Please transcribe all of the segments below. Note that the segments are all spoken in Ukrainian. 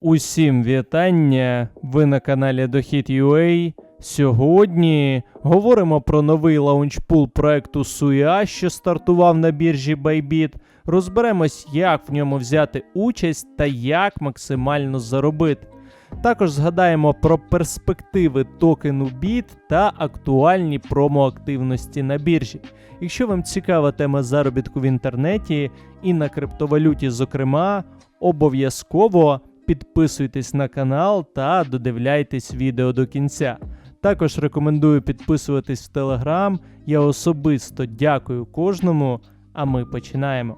Усім вітання! Ви на каналі Дохід.ua. Сьогодні говоримо про новий лаунчпул проекту SUIA, що стартував на біржі Bybit. Розберемось, як в ньому взяти участь та як максимально заробити. Також згадаємо про перспективи токену BIT та актуальні промоактивності на біржі. Якщо вам цікава тема заробітку в інтернеті і на криптовалюті, зокрема, обов'язково підписуйтесь на канал та додивляйтесь відео до кінця. Також рекомендую підписуватись в Телеграм. Я особисто дякую кожному, а ми починаємо.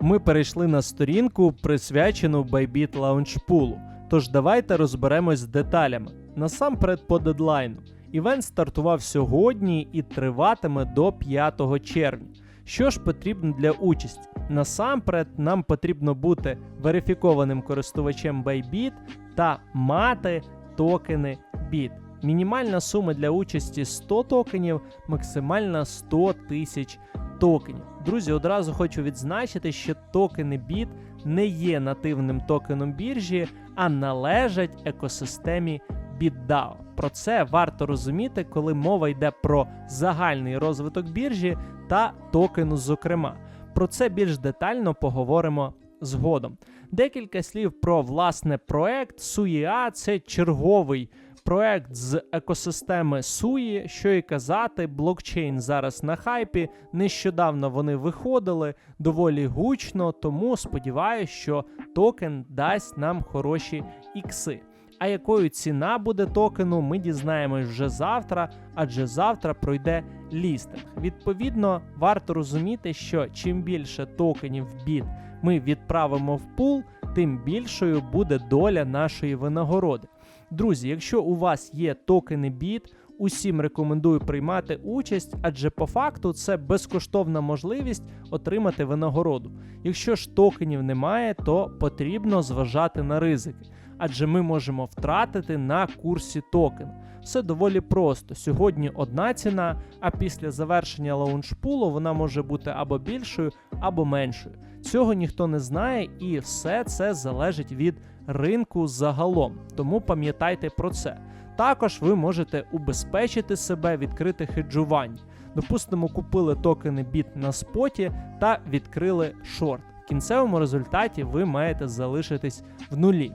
Ми перейшли на сторінку, присвячену Bybit Launchpool. Тож давайте розберемось з деталями. Насамперед по дедлайну. Івент стартував сьогодні і триватиме до 5 червня. Що ж потрібно для участі? Насамперед, нам потрібно бути верифікованим користувачем Bybit та мати токени BIT. Мінімальна сума для участі 100 токенів, максимальна 100 тисяч токенів. Друзі, одразу хочу відзначити, що токени BIT не є нативним токеном біржі, а належать екосистемі BitDAO. Про це варто розуміти, коли мова йде про загальний розвиток біржі та токену, зокрема. Про це більш детально поговоримо згодом. Декілька слів про власне проект SUIA – це черговий проект з екосистеми SUI, що і казати, блокчейн зараз на хайпі. Нещодавно вони виходили доволі гучно, тому сподіваюся, що токен дасть нам хороші ікси. А якою ціна буде токену, ми дізнаємось вже завтра, адже завтра пройде лістинг. Відповідно, варто розуміти, що чим більше токенів BIT ми відправимо в пул, тим більшою буде доля нашої винагороди. Друзі, якщо у вас є токени BIT, усім рекомендую приймати участь, адже по факту це безкоштовна можливість отримати винагороду. Якщо ж токенів немає, то потрібно зважати на ризики, адже ми можемо втратити на курсі токен. Все доволі просто. Сьогодні одна ціна, а після завершення лаунчпулу вона може бути або більшою, або меншою. Цього ніхто не знає, і все це залежить від ринку загалом. Тому пам'ятайте про це. Також ви можете убезпечити себе, відкрити хеджування. Допустимо, купили токени BIT на споті та відкрили шорт. В кінцевому результаті ви маєте залишитись в нулі.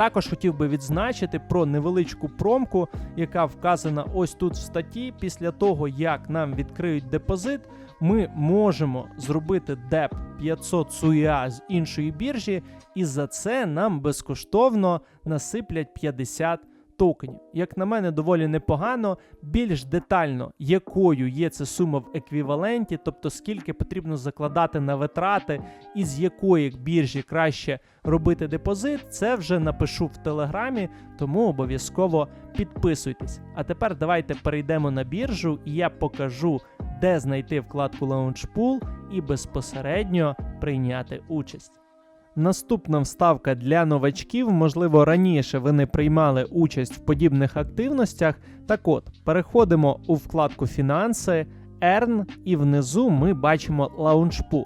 Також хотів би відзначити про невеличку промку, яка вказана ось тут в статті. Після того, як нам відкриють депозит, ми можемо зробити деп 500 суя з іншої біржі, і за це нам безкоштовно насиплять 50 токенів. Як на мене, доволі непогано. Більш детально, якою є ця сума в еквіваленті, тобто скільки потрібно закладати на витрати, і з якої біржі краще робити депозит, це вже напишу в телеграмі, тому обов'язково підписуйтесь. А тепер давайте перейдемо на біржу, і я покажу, де знайти вкладку Launchpool і безпосередньо прийняти участь. Наступна вставка для новачків, можливо, раніше ви не приймали участь в подібних активностях. Так от, переходимо у вкладку Фінанси, Earn, і внизу ми бачимо лаунчпул.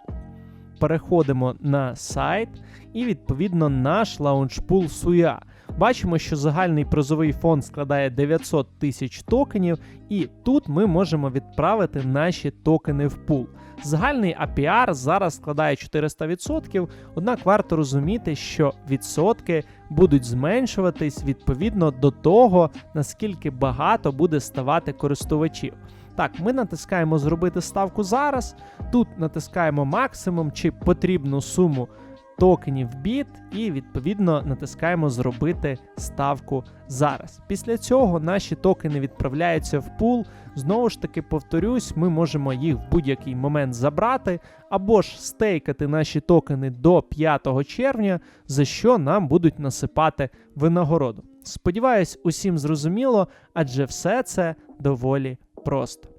Переходимо на сайт і, відповідно, наш лаунчпул SUIA. Бачимо, що загальний призовий фонд складає 900 тисяч токенів, і тут ми можемо відправити наші токени в пул. Загальний APR зараз складає 400%, однак варто розуміти, що відсотки будуть зменшуватись відповідно до того, наскільки багато буде ставати користувачів. Так, ми натискаємо зробити ставку зараз. Тут натискаємо максимум чи потрібну суму токенів BIT і відповідно натискаємо зробити ставку зараз. Після цього наші токени відправляються в пул. Знову ж таки, повторюсь, ми можемо їх в будь-який момент забрати або ж стейкати наші токени до 5 червня, за що нам будуть насипати винагороду. Сподіваюсь, усім зрозуміло, адже все це доволі просто.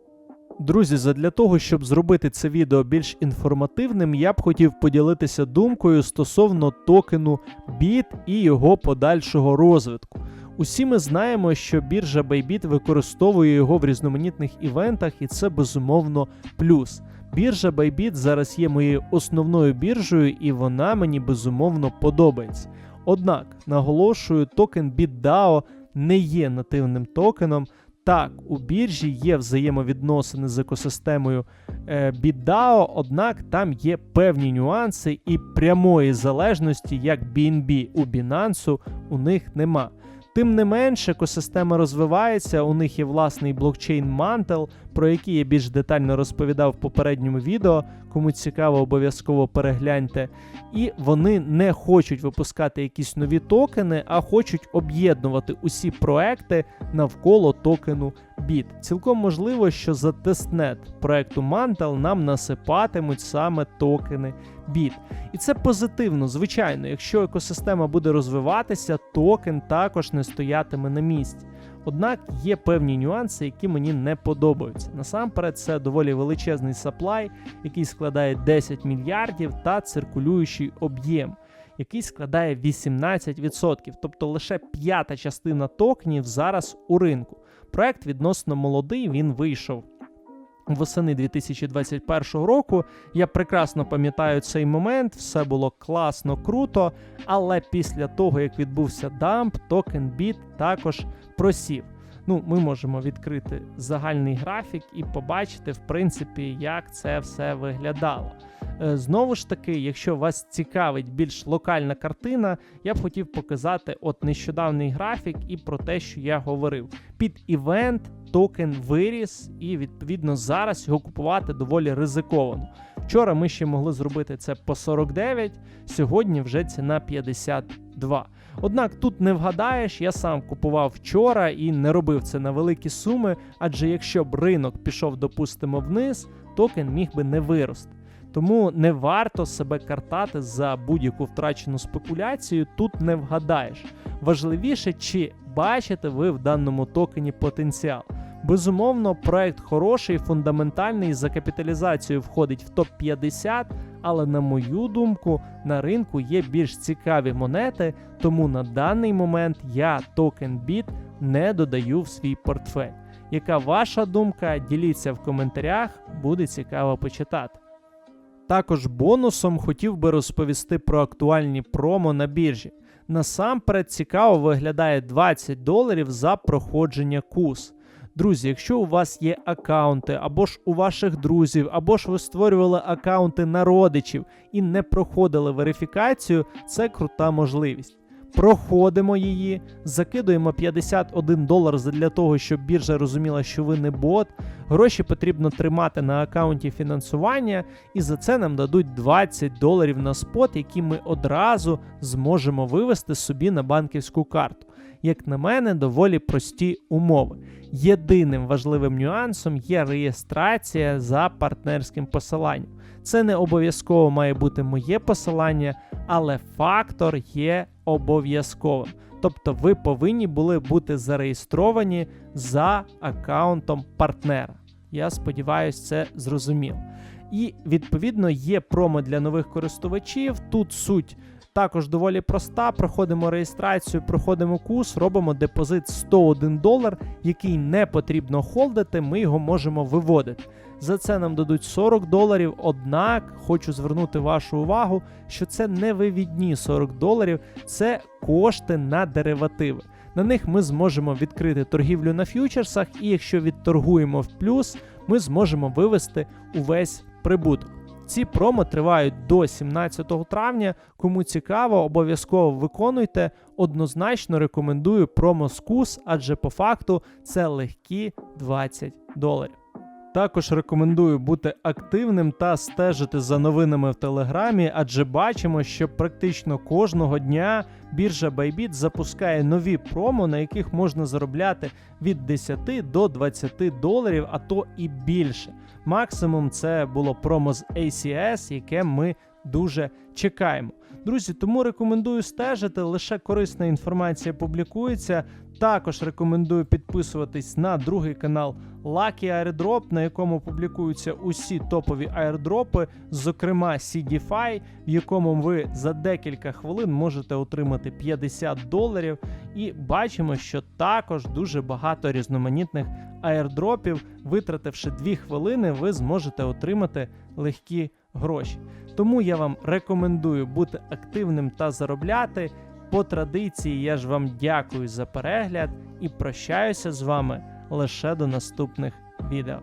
Друзі, задля того, щоб зробити це відео більш інформативним, я б хотів поділитися думкою стосовно токену BIT і його подальшого розвитку. Усі ми знаємо, що біржа Bybit використовує його в різноманітних івентах, і це безумовно плюс. Біржа Bybit зараз є моєю основною біржею, і вона мені безумовно подобається. Однак, наголошую, токен BitDAO не є нативним токеном. Так, у біржі є взаємовідносини з екосистемою е, BitDAO, однак там є певні нюанси і прямої залежності, як BNB у Binance, у них нема. Тим не менше, екосистема розвивається, у них є власний блокчейн Mantle, про який я більш детально розповідав в попередньому відео. Кому цікаво, обов'язково перегляньте. І вони не хочуть випускати якісь нові токени, а хочуть об'єднувати усі проекти навколо токену BIT. Цілком можливо, що за тестнет проекту Mantle нам насипатимуть саме токени BIT. І це позитивно, звичайно. Якщо екосистема буде розвиватися, токен також не стоятиме на місці. Однак є певні нюанси, які мені не подобаються. Насамперед, це доволі величезний саплай, який складає 10 мільярдів, та циркулюючий об'єм, який складає 18%, тобто лише п'ята частина токенів зараз у ринку. Проект відносно молодий, він вийшов. Восени 2021 року я прекрасно пам'ятаю цей момент, все було класно, круто. Але після того, як відбувся дамп, токен BIT також просів. Ну, ми можемо відкрити загальний графік і побачити, в принципі, як це все виглядало. Е, Знову ж таки, якщо вас цікавить більш локальна картина, я б хотів показати от нещодавний графік і про те, що я говорив. Під івент токен виріс, і відповідно зараз його купувати доволі ризиковано. Вчора ми ще могли зробити це по 49, сьогодні вже ціна 52. Однак тут не вгадаєш, я сам купував вчора і не робив це на великі суми, адже якщо б ринок пішов, допустимо, вниз, токен міг би не вирости. Тому не варто себе картати за будь-яку втрачену спекуляцію, тут не вгадаєш. Важливіше, чи бачите ви в даному токені потенціал. Безумовно, проект хороший, фундаментальний за капіталізацією входить в топ-50, але на мою думку, на ринку є більш цікаві монети, тому на даний момент я токен BIT не додаю в свій портфель. Яка ваша думка? Діліться в коментарях, буде цікаво почитати. Також бонусом хотів би розповісти про актуальні промо на біржі. Насамперед цікаво виглядає 20 доларів за проходження кус. Друзі, якщо у вас є аккаунти, або ж у ваших друзів, або ж ви створювали аккаунти на родичів і не проходили верифікацію, це крута можливість. Проходимо її, закидуємо 51 долар для того, щоб біржа розуміла, що ви не бот. Гроші потрібно тримати на аккаунті фінансування, і за це нам дадуть 20 доларів на спот, які ми одразу зможемо вивести собі на банківську карту. Як на мене, доволі прості умови. Єдиним важливим нюансом є реєстрація за партнерським посиланням. Це не обов'язково має бути моє посилання, але фактор є обов'язковим. Тобто ви повинні були бути зареєстровані за аккаунтом партнера. Я сподіваюся, це зрозуміло. І відповідно є промо для нових користувачів. Тут суть також доволі проста. Проходимо реєстрацію, проходимо курс, робимо депозит 101 долар, який не потрібно холдити, ми його можемо виводити. За це нам дадуть 40 доларів. Однак хочу звернути вашу увагу, що це не вивідні 40 доларів, це кошти на деривативи. На них ми зможемо відкрити торгівлю на ф'ючерсах, і якщо відторгуємо в плюс, ми зможемо вивести увесь прибуток. Ці промо тривають до 17 травня. Кому цікаво, обов'язково виконуйте. Однозначно рекомендую промо скус, адже по факту це легкі 20 доларів. Також рекомендую бути активним та стежити за новинами в Телеграмі, адже бачимо, що практично кожного дня біржа Bybit запускає нові промо, на яких можна заробляти від 10 до 20 доларів, а то і більше. Максимум це було промо з ACS, яке ми дуже чекаємо. Друзі, тому рекомендую стежити. Лише корисна інформація публікується. Також рекомендую підписуватись на другий канал Lucky Airdrop, на якому публікуються усі топові аірдропи, зокрема CDFI, в якому ви за декілька хвилин можете отримати 50 доларів. І бачимо, що також дуже багато різноманітних аірдропів. Витративши 2 хвилини, ви зможете отримати легкі гроші. Тому я вам рекомендую бути активним та заробляти. По традиції я ж вам дякую за перегляд і прощаюся з вами лише до наступних відео.